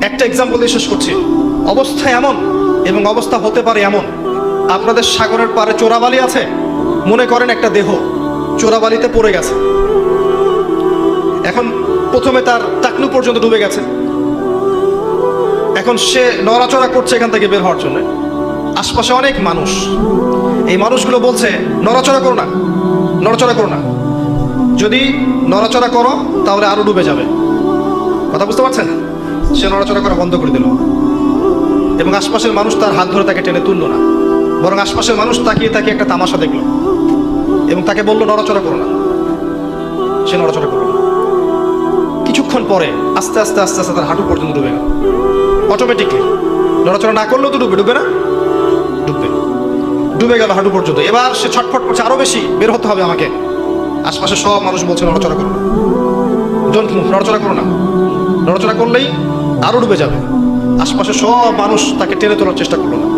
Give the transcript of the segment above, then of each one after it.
একটা এক্সাম্পল দিয়ে শেষ করছি। অবস্থা এমন এবং অবস্থা হতে পারে এমন। আপনাদের সাগরের পারে চোরাবালি আছে? মনে করেন একটা দেহ, চোরাবালিতে পড়ে গেছে। এখন প্রথমে তার টাকনু পর্যন্ত ডুবে গেছে। এখন সে নড়াচড়া করছে এখান থেকে বের হওয়ার জন্য। আশপাশে অনেক মানুষ। এই মানুষগুলো বলছে, নড়াচড়া করো না, নড়াচড়া করো না। যদি নড়াচড়া করো, তাহলে আরও ডুবে যাবে। কথা বুঝতে পারছেন? সে নড়াচড়া করা বন্ধ করে দিল। এবং আশপাশের মানুষ তার হাত ধরে তাকে টেনে তুললো না। বরং আশপাশের মানুষ তাকিয়ে তাকিয়ে একটা তামাশা দেখল এবং তাকে বলল, নড়াচড়া করো না। সে নড়াচড়া করল কিছুক্ষণ পরে আস্তে আস্তে আস্তে আস্তে তার হাঁটু পর্যন্ত ডুবে গেল। অটোমেটিকলি নড়াচড়া না করলেও তো ডুবে ডুবে না? ডুববে। ডুবে গেল হাঁটু পর্যন্ত। এবার সে ছটফট করছে, আরও বেশি, বের হতে হবে আমাকে। আশপাশে সব মানুষ বলছে, নড়াচড়া করো না। ডোন্ট মুভ নড়াচড়া করো না। নড়াচড়া করলেই আরও ডুবে যাবে। আশপাশে সব মানুষ তাকে টেনে তোলার চেষ্টা করল না।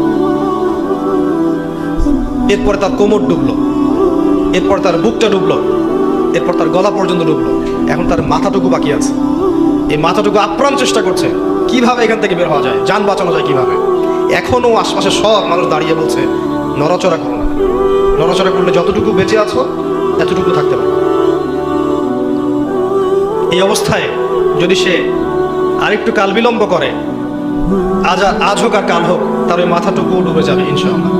এরপরে তার কোমর ডুবলো। এরপর তার বুকটা ডুবলো। এরপর তার গলা পর্যন্ত ডুবলো। এখন তার মাথাটুকু বাকি আছে। এই মাথাটুকু আপ্রাণ চেষ্টা করছে। কীভাবে এখান থেকে বের হওয়া যায়? যান বাঁচানো যায় কীভাবে? এখনও আশপাশে সব মানুষ দাঁড়িয়ে বলছে, নড়াচড়া করো না। নড়াচড়া করলে যতটুকু বেঁচে আছো, এতটুকু থাকতে পারো। এই অবস্থায় যদি সে আরেকটু কাল বিলম্ব করে। আজ আজ হোক আর কাল হোক তার ওই মাথাটুকু ডুবে যাবে, ইনশাআল্লাহ।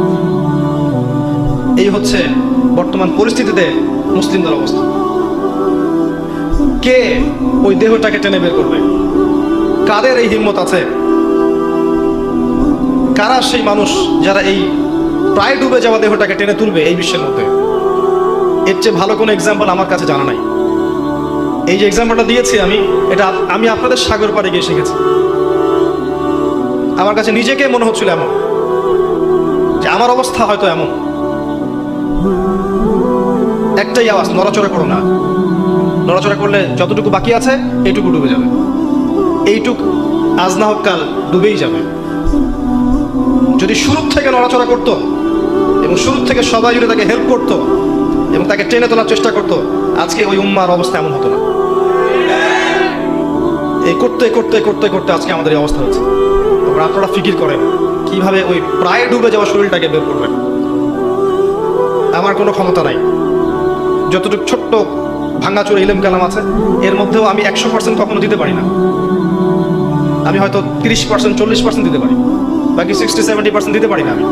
এই হচ্ছে বর্তমান পরিস্থিতিতে মুসলিমদের অবস্থা। কে ওই দেহটাকে টেনে বের করবে? কাদের এই হিম্মত আছে? কারা সেই মানুষ যারা এই প্রায় ডুবে যাওয়া দেহটাকে টেনে তুলবে এই বিশ্বের মধ্যে? এর চেয়ে ভালো কোনো এক্সাম্পল আমার কাছে জানা নাই। এই যে এক্সাম্পলটা দিয়েছি আমি, এটা আমি আপনাদের সাগর পাড়ে গিয়ে শিখেছি। আমার কাছে নিজেকে মনে হচ্ছিল এমন, যে আমার অবস্থা হয়তো এমন। একটাই আওয়াজ, নড়াচড়া করো না। নড়াচড়া করলে যতটুকু বাকি আছে, এইটুকু ডুবে যাবে। এইটুক আজ না হোক কাল ডুবেই যাবে। যদি শুরুর থেকে নড়াচড়া করতো, এবং শুরুর থেকে সবাই যদি তাকে হেল্প করতো, এবং তাকে টেনে তোলার চেষ্টা করতো, আজকে ওই উম্মার অবস্থা এমন হতো না। এই করতে করতে করতে করতে আজকে আমাদের এই অবস্থা হচ্ছে তারপর আপনারা ফিকির করেন, কীভাবে ওই প্রায় ডুবে যাওয়া শরীরটাকে বের করবেন। আমার কোনো ক্ষমতা নাই। যতটুকু ছোট্ট ভাঙাচোর ইলেম কালাম আছে, এর মধ্যেও আমি একশো পার্সেন্ট কখনো দিতে পারি না। আমি হয়তো তিরিশ পার্সেন্ট চল্লিশ পার্সেন্ট দিতে পারি। বাকি সিক্সটি সেভেন্টি পার্সেন্ট দিতে পারি না আমি।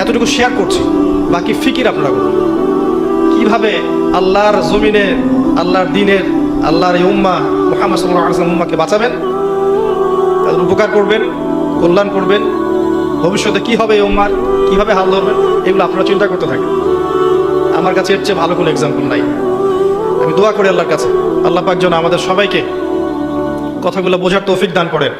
এতটুকু শেয়ার করছি। বাকি ফিকির আপনারা করুন। কীভাবে আল্লাহর জমিনে, আল্লাহর দিনের আল্লাহর এই উম্মা মোহাম্মদ সাল্লাহ আসলাম উম্মাকে বাঁচাবেন, তাদের উপকার করবেন, কল্যাণ করবেন। ভবিষ্যতে কি হবে এই উম্মার, কীভাবে হাল ধরবেন, এগুলো আপনারা চিন্তা করতে থাকেন। আমার কাছে এর চেয়ে ভালো কোনো এক্সাম্পল নাই। আমি দোয়া করি আল্লাহর কাছে। আল্লাহ পাক যেন আমাদের সবাইকে কথাগুলো বোঝার তৌফিক দান করেন।